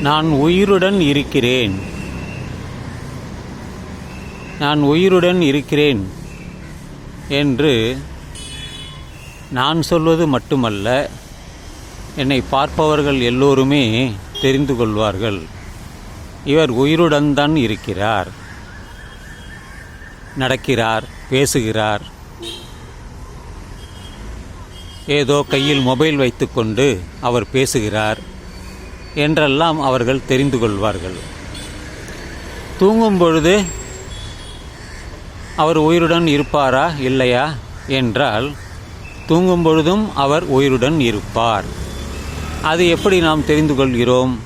நான் உயிருடன் இருக்கிறேன். நான் உயிருடன் இருக்கிறேன் என்று நான் சொல்வது மட்டுமல்ல என்னை பார்ப்பவர்கள் எல்லோருமே தெரிந்து கொள்வார்கள். இவர் உயிருடன் தான் இருக்கிறார். நடக்கிறார் பேசுகிறார். ஏதோ கையில் மொபைல் வைத்துக்கொண்டு அவர் பேசுகிறார். என்றெல்லாம் அவர்கள் தெரிந்து கொள்வார்கள். தூங்கும் பொழுது அவர் உயிருடன் இருப்பாரா இல்லையா? என்றால் தூங்கும் பொழுதும் அவர் உயிருடன் இருப்பார். அது எப்படி நாம் தெரிந்து கொள்கிறோம்?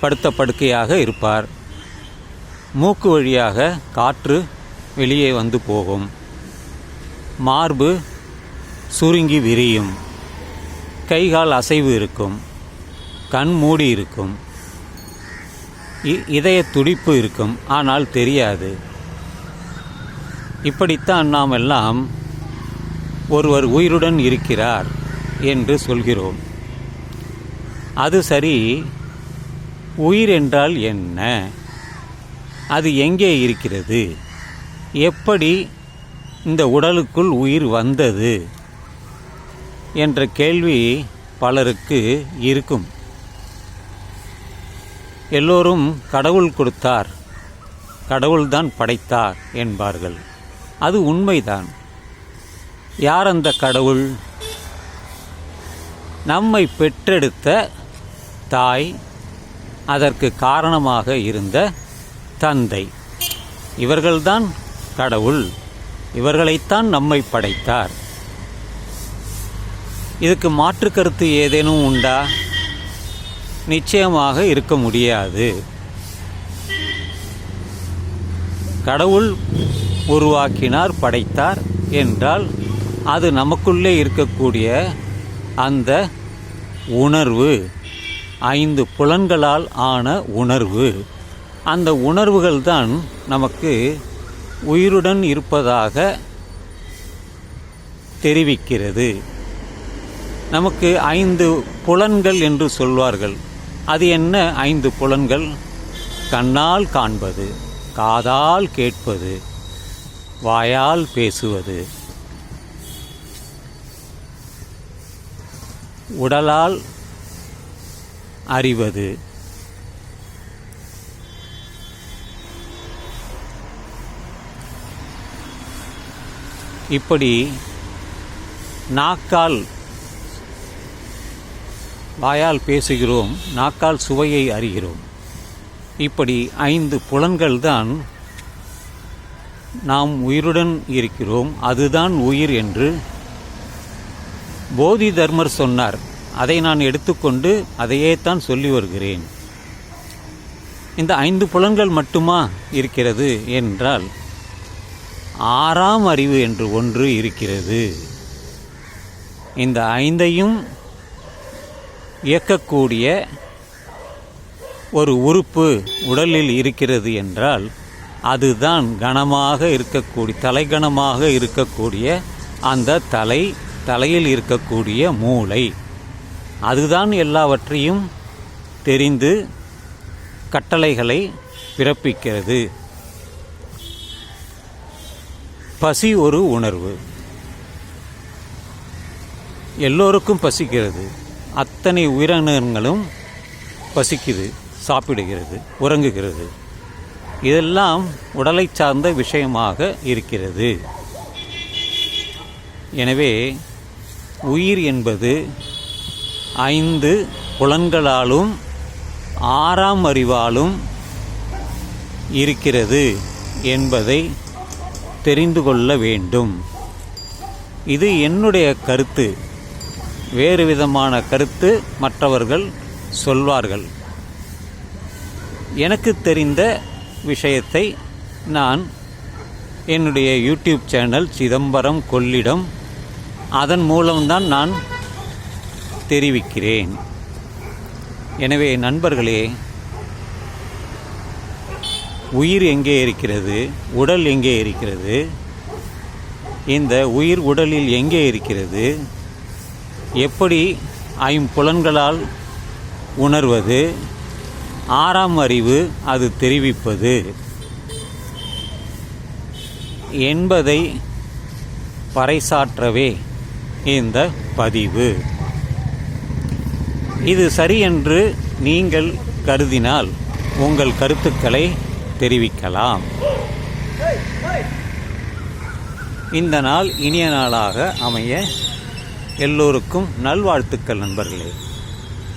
படுத்த படுக்கையாக இருப்பார். மூக்கு வழியாக காற்று வெளியே வந்து போகும். மார்பு சுருங்கி விரியும். கைகால் அசைவு இருக்கும். கண் மூடி இருக்கும். இ- இதய துடிப்பு இருக்கும். ஆனால் தெரியாது. இப்படித்தான் நாம் எல்லாம் ஒருவர் உயிருடன் இருக்கிறார் என்று சொல்கிறோம். அது சரி உயிர் என்றால் என்ன? அது எங்கே இருக்கிறது? எப்படி இந்த உடலுக்குள் உயிர் வந்தது? என்ற கேள்வி பலருக்கு இருக்கும். எல்லோரும் கடவுள் கொடுத்தார். கடவுள்தான் படைத்தார் என்பார்கள். அது உண்மைதான். யார் அந்த கடவுள்? நம்மை பெற்றெடுத்த தாய் அதற்கு காரணமாக இருந்த தந்தை. இவர்கள்தான் கடவுள். இவர்களைத்தான் நம்மை படைத்தார். இதுக்கு மாற்று கருத்து ஏதேனும் உண்டா? நிச்சயமாக இருக்க முடியாது. கடவுள் உருவாக்கினார் படைத்தார் என்றால் அது நமக்குள்ளே இருக்கக்கூடிய அந்த உணர்வு ஐந்து புலன்களால் ஆன உணர்வு. அந்த உணர்வுகள் தான் நமக்கு உயிருடன் இருப்பதாக தெரிவிக்கிறது. நமக்கு ஐந்து புலன்கள் என்று சொல்வார்கள். அது என்ன ஐந்து புலன்கள்? கண்ணால் காண்பது காதால் கேட்பது வாயால் பேசுவது. உடலால் அறிவது. இப்படி நாக்கால் வாயால் பேசுகிறோம் நாக்கால் சுவையை அறிகிறோம். இப்படி ஐந்து புலன்கள் தான் நாம் உயிருடன் இருக்கிறோம் அதுதான் உயிர் என்று போதி தர்மர் சொன்னார். அதை நான் எடுத்துக்கொண்டு அதையே தான் சொல்லி வருகிறேன். இந்த ஐந்து புலன்கள் மட்டுமா இருக்கிறது என்றால் ஆறாம் அறிவு என்று ஒன்று இருக்கிறது. இந்த ஐந்தையும் இயக்கக்கூடிய ஒரு உறுப்பு உடலில் இருக்கிறது என்றால் அதுதான் கனமாக இருக்கக்கூடிய தலைகணமாக இருக்கக்கூடிய அந்த தலை தலையில் இருக்கக்கூடிய மூளை. அதுதான் எல்லாவற்றையும் தெரிந்து கட்டளைகளை பிறப்பிக்கிறது. பசி ஒரு உணர்வு. எல்லோருக்கும் பசிக்கிறது. அத்தனை உயிரினங்களும் பசிக்குது சாப்பிடுகிறது உறங்குகிறது. இதெல்லாம் உடலை சார்ந்த விஷயமாக இருக்கிறது. எனவே உயிர் என்பது ஐந்து புலன்களாலும் ஆறாம் அறிவாலும் இருக்கிறது என்பதை தெரிந்து கொள்ள வேண்டும். இது என்னுடைய கருத்து. வேறு விதமான கருத்து மற்றவர்கள் சொல்வார்கள். எனக்கு தெரிந்த விஷயத்தை நான் என்னுடைய யூடியூப் சேனல் சிதம்பரம் கொள்ளிடம் அதன் மூலம்தான் நான் தெரிவிக்கிறேன். எனவே நண்பர்களே உயிர் எங்கே இருக்கிறது? உடல் எங்கே இருக்கிறது? இந்த உயிர் உடலில் எங்கே இருக்கிறது? எப்படி ஐம்புலன்களால் உணர்வது? ஆறாம் அறிவு அது தெரிவிப்பது. என்பதை பறைசாற்றவே இந்த பதிவு. இது சரி என்று நீங்கள் கருதினால் உங்கள் கருத்துக்களை தெரிவிக்கலாம். இந்த நாள் இனிய நாளாக அமைய எல்லோருக்கும் நல்வாழ்த்துக்கள் நண்பர்களே.